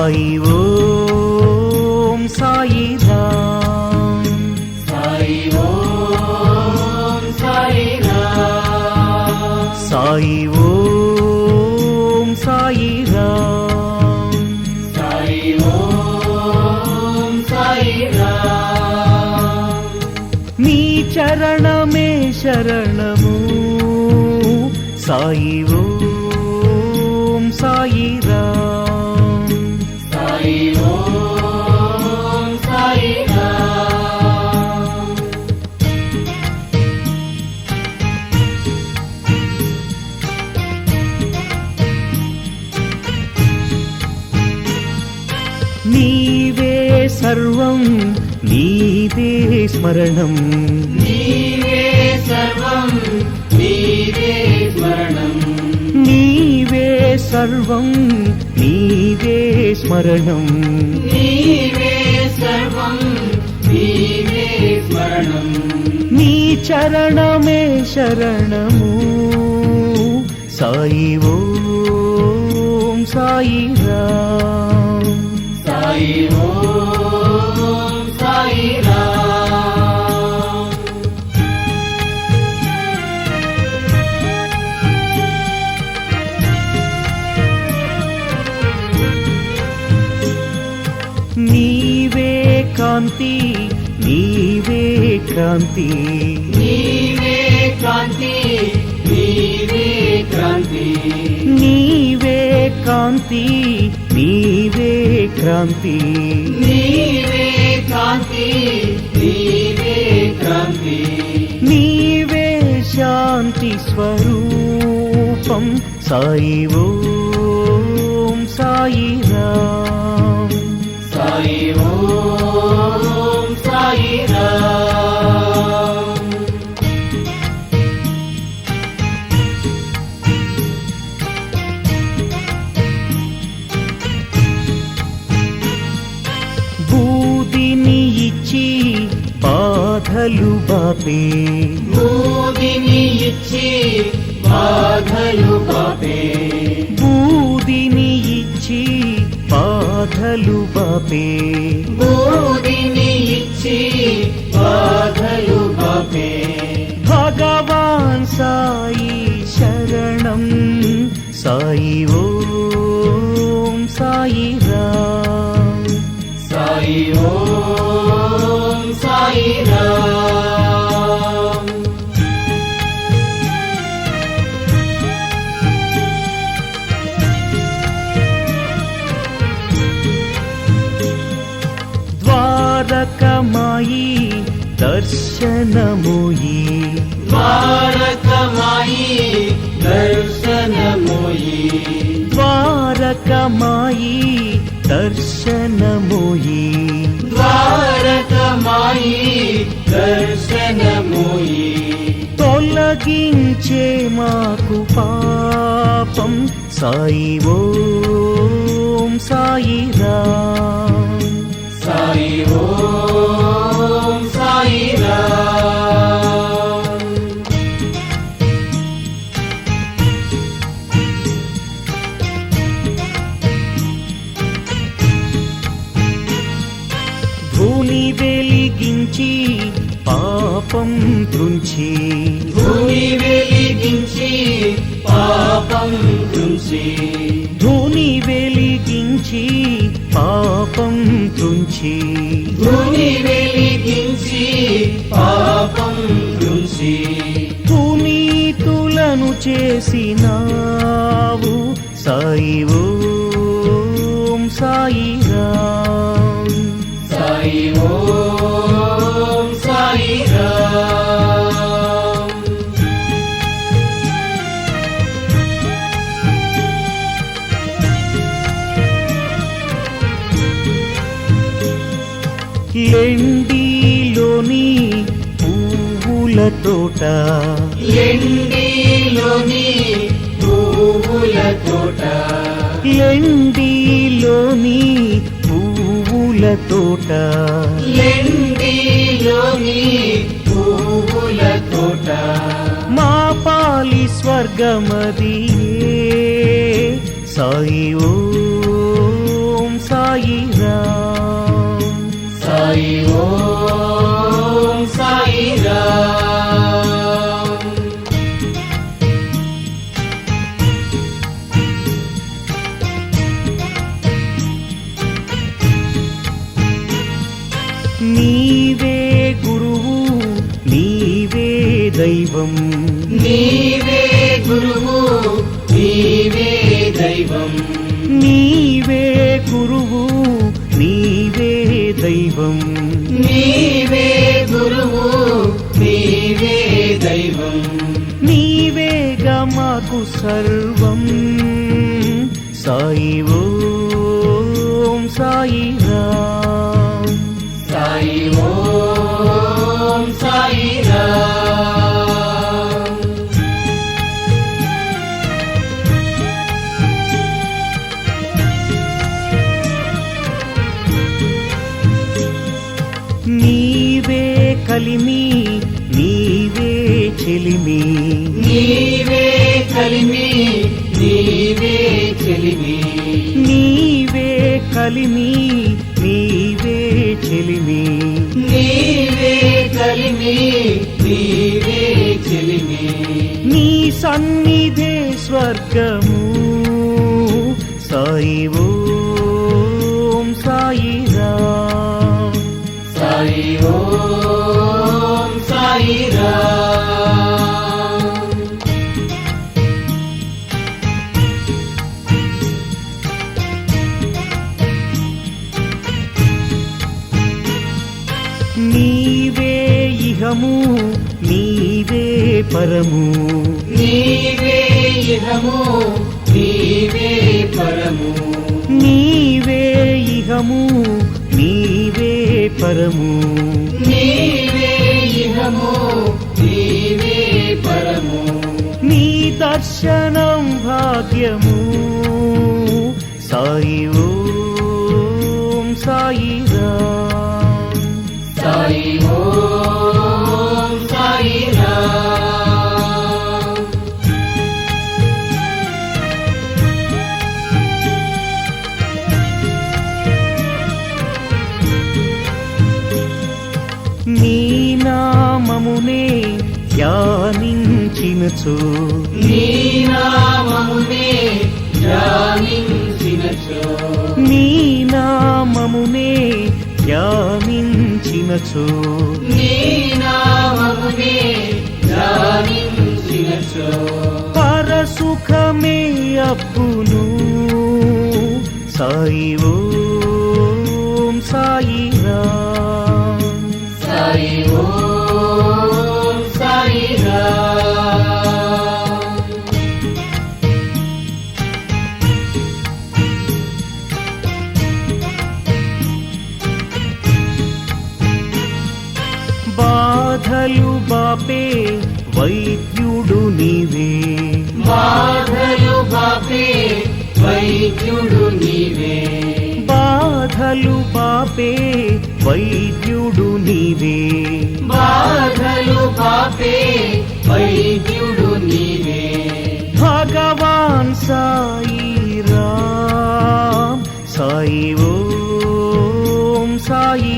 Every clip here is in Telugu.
సాయి స్మరణం నీవే సర్వం నీవే స్మరణం నీవే సర్వం నీదే స్మరణం నీవే సర్వం నీవే స్మరణం నీ చరణమే శరణము సాయి ఓం సాయి రామ్ సాయి ఓం కాంతి నీవే క్రాంతి. నీవే కాంతి నీవే క్రాంతి. నీవే కాంతి నీవే క్రాంతి. నీవే కాంతి నీవే క్రాంతి. నీవే శాంతి స్వరూపం సాయి ఓం సాయి రామ్. సాయి ఓం. బాపే బూదిని ఇచ్చి బాధలు పాపే. బూదిని ఇచ్చి బాధలు బాపే బూదిని ఇచ్చి బాధలు పాపే. భగవాన్ సాయి శరణం సాయి ఓం ద్వారకమాయి దర్శనముయి. ద్వారకమాయి దర్శనమోయి. తొలగించే మాకు పాపం. సాయి ఓం సాయి రామ్ సాయి ఓం తుంచి ధూని వెలిగించి పాపం తుంచి. భూమి వెలిగించి పాపం తుంచి. పునీతులను చేసినావు సాయి ఓం సాయి రామ్ సాయి ఓం తోట. ఎండిలోని పువ్వుల తోట. లెండిలోని పువ్వుల తోట. ఎండిలోని పువ్వుల తోట. మా పాలి స్వర్గమది సాయి ఓం నీవే కలిమి నీవే చెలిమి. నీవే కలిమి నీవే చెలిమి. నీ సన్నిధే స్వర్గము. సాయి ఓం సాయి సాయి ఓం సాయి రామ్. పరము. నీవే ఇహము నీవే పరము. నీవే ఇహము నీవే పరము. నీవే ఇహము నీవే పరము. నీ దర్శనం భాగ్యము. సాయి ధ్యానించినచో. నీ నామమునే ధ్యానించినచో. నీ నామమునే పరసుఖమే అప్పును సాయి బాధలు బాపే వైద్యుడు నీవే. బాధలు బాపే వైద్యుడు నీవే. బాధలు బాపే వైద్యుడు నీవే. బాధలు బాపే వైద్యుడు నీవే. భగవాన్ సాయి రామ్ సాయి ఓం సాయి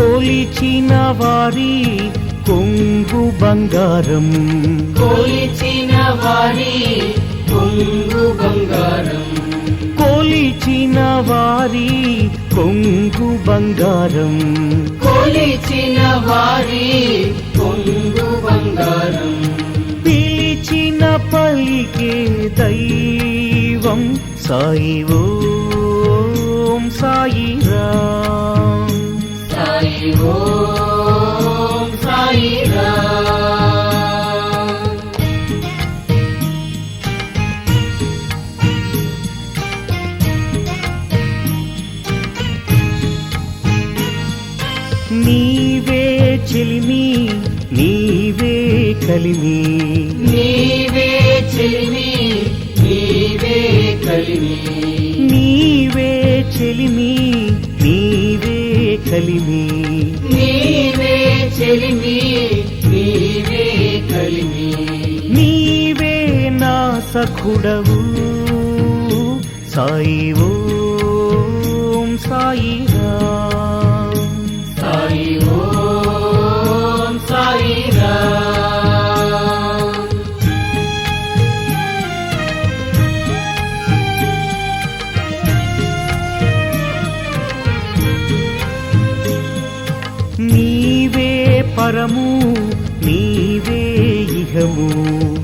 కొలిచిన వారి కొంగు బంగారం. కొలిచిన వారి కొంగు బంగారం. కొలిచిన వారి కొంగు బంగారం. కొలిచిన వారి కొంగు బంగారం. పిలిచిన పలికే దైవం సాయి ఓం సాయి నీవే చెలిమి నీవే కలిమి. నీవే చెలిమి నీవే కలిమి. నీవే చెలిమి నీవే కలిమి నీవే చెలిమి నీవే కలిమి. నీవే నా సఖుడవు. సాయి పరము నీవే ఇహము.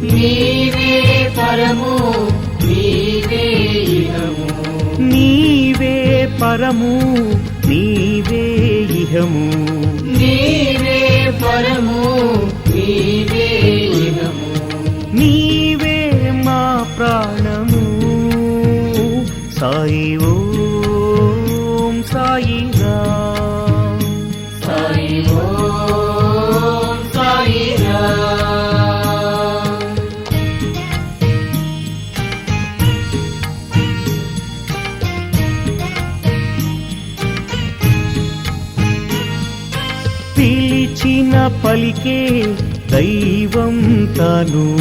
నీవే పరము నీవే ఇహము. నీవే పరము నీవే ఇహము. నీవే పరము నీవే ఇహము. నీవే మా ప్రాణము. సాయి పలికే దైవం తాను.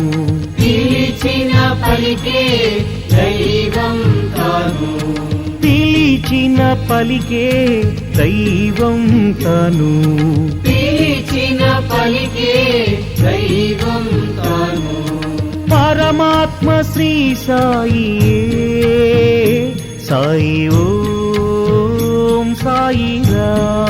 పిలిచిన పలికే దైవం తాను. పిలిచిన పలికే దైవం తాను. పిలిచిన పలికే దైవం తాను. పరమాత్మ శ్రీ సాయి సాయి ఓం సాయి రామ్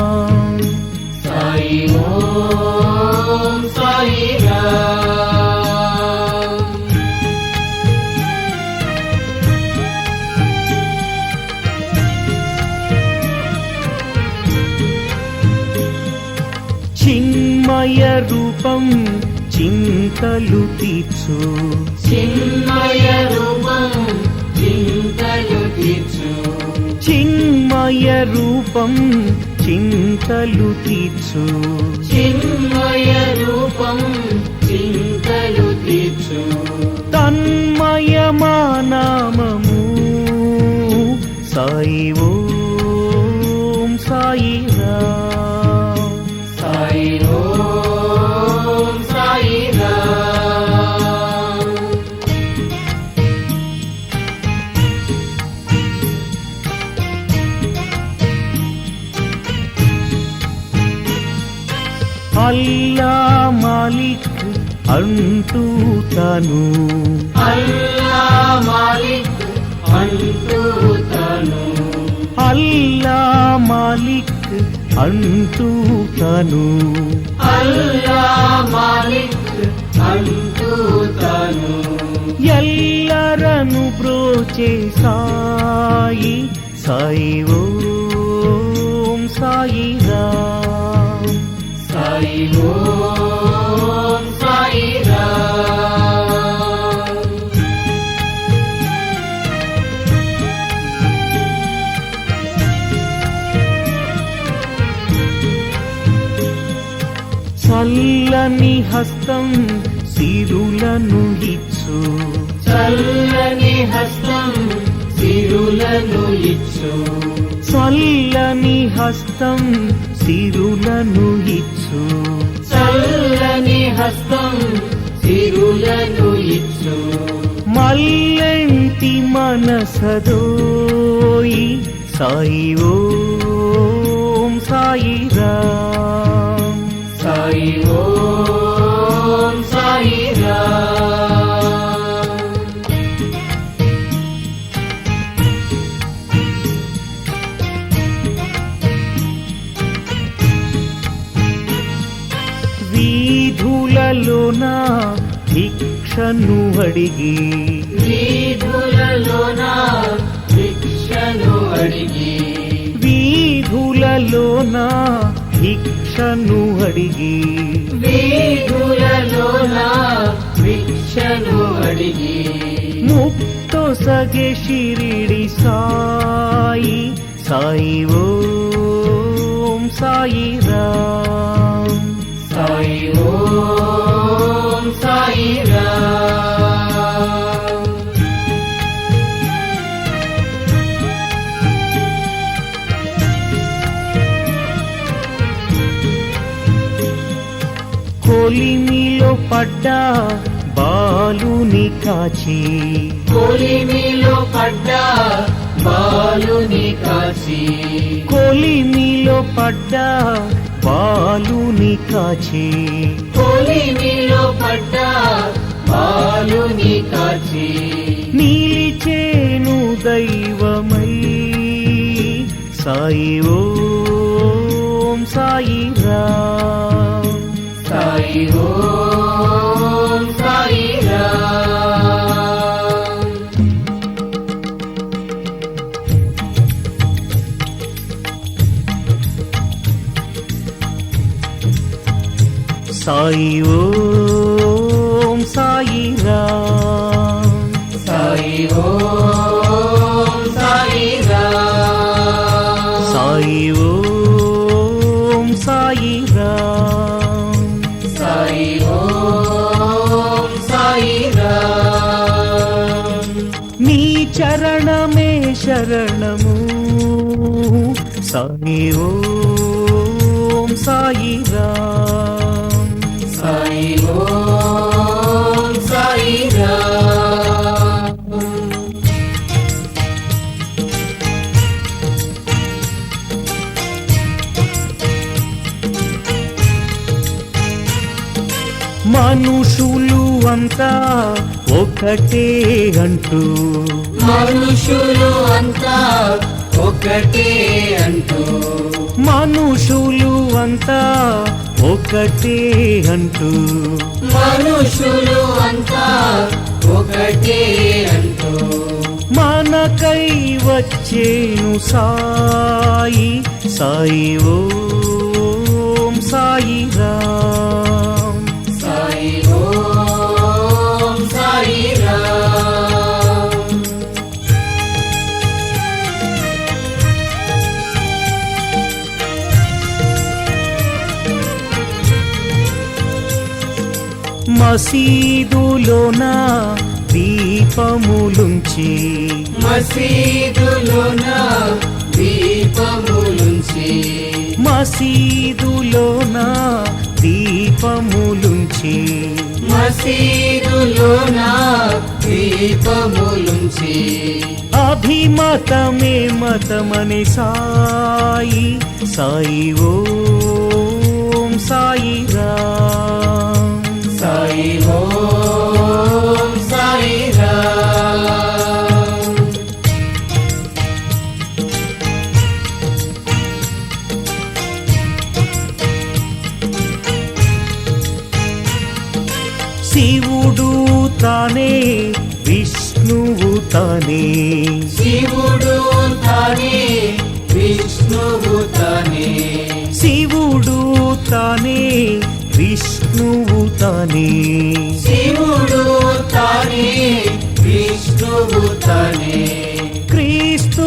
చింతలు తీర్చు. చిన్మయ రూపం చింతలు తీర్చు. చిన్మయ రూపం చింతలు తీర్చు చిన్మయ రూపం చింతలు తీర్చు తన్మయమానామము సాయి అంటూ తాను. ఎల్లరను బ్రోచే సాయి సాయి ఓం సాయి. సిరులను ఇచ్చు. చల్లని హస్తం సిరులను ఇచ్చు. చల్లని హస్తం సిరులను ఇచ్చు. చల్లని హస్తం సిరులను ఇచ్చు. మల్లెంటి మనసదోయి సాయి భిక్షను అడిగి. వీధులలోన భిక్షను అడిగి. వీధులలోన భిక్షను అడిగి. వీధులలోన భిక్షను అడిగి. ముక్తో సగే షిరిడి సాయి సాయి ఓం సాయి రామ్. సాయి ఓం పడ్డ బాలుని కాచి. కొలిమిలో పడ్డ బాలుని కాచి. కొలిమిలో పడ్డ బాలుని కాచి. కొలిమిలో పడ్డ బాలుని కాచి. నిలిచేను దైవమై సాయి ఓం సాయి ఓం సాయి నీ చరణమే శరణము. సాయి ఓం సాయి అంతా ఒకటే అంటూ. మనుషులు అంతా ఒకటే అంటూ. మనుషులు అంతా ఒకటే అంటూ. మనుషులు అంతా ఒకటే అంటూ. మనకై వచ్చేను సాయి సాయి ఓం సాయి రామ్ మసీదులోన దీపములుంచి మసీదులోన దీపములుంచి మసీదులోన దీపములుంచి మసీదులోన దీపములుంచి అభిమతమే మతమని సాయి సాయి ఓం సాయి రామ్ సాయి ఓం సాయి రామ్. శివుడు తానే విష్ణువు తానే. శివుడు తానే విష్ణువు తానే. శివుడు తానే విష్ణువు తానే. శివుడు తానే విష్ణువు తానే. క్రీస్తు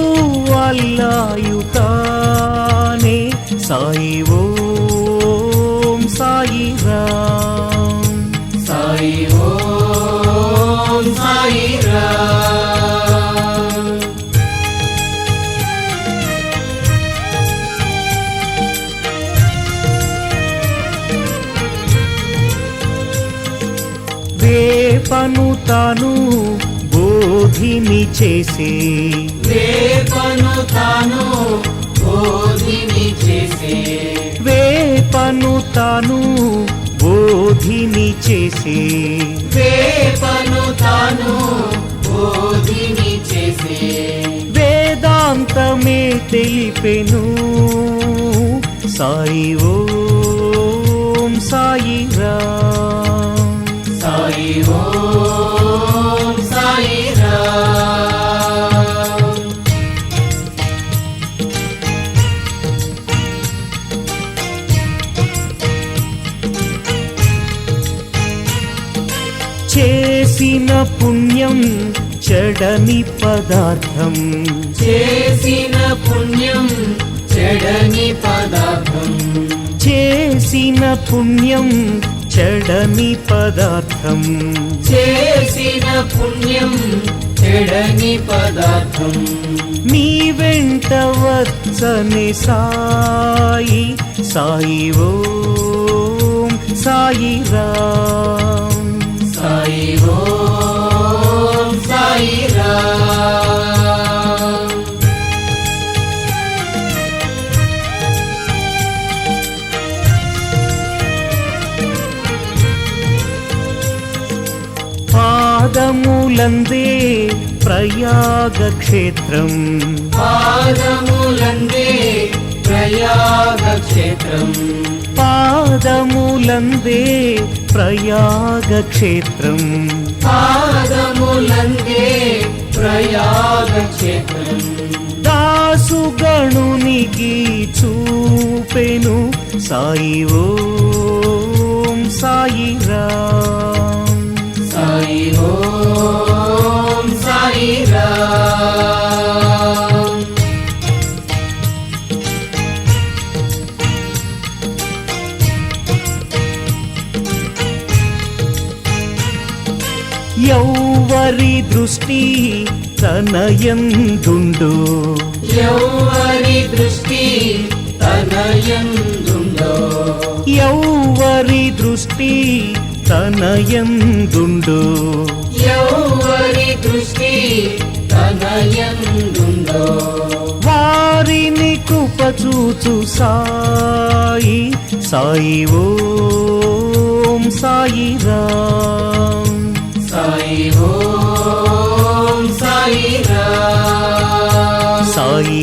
అల్లాయు తానే తాను బోధిని చేసే. వేపను తాను బోధిని చేసే. వేపను తాను బోధిని చేసే. వేపను తాను బోధిని చేసే. వేదాంతమే తెలిపెను. సాయి ఓం సాయి రామ్ చేసిన పుణ్యం చెడని పదార్థం. చేసిన పుణ్యం చెడని పదార్థం. చేసిన పుణ్యం చెడని పదార్థం. చేసిన పుణ్యం చెడని పదార్థం. నీ వెంట వచ్చని సాయి సాయి ఓం సాయి రామ్. పాదములందే ప్రయాగ క్షేత్రం. పాదములందే ప్రయాగ క్షేత్రం. పాదముల పాదములందే ప్రయాగ క్షేత్రం. పాదములందే ప్రయాగ క్షేత్రం. దాసుగణునికి చూపెను సాయి ఓం సాయి రామ్. సాయి ఓం సాయి రామ్. యౌవరి దృష్టి తనయందుండు ఎవరి దృష్టి తనయందుందో యౌవరి దృష్టి తనయందుండు ఎవరి దృష్టి వారిని కృపచూచు సాయి సాయి ఓం సాయి రామ్. సాయి ఓం సాయి సాయి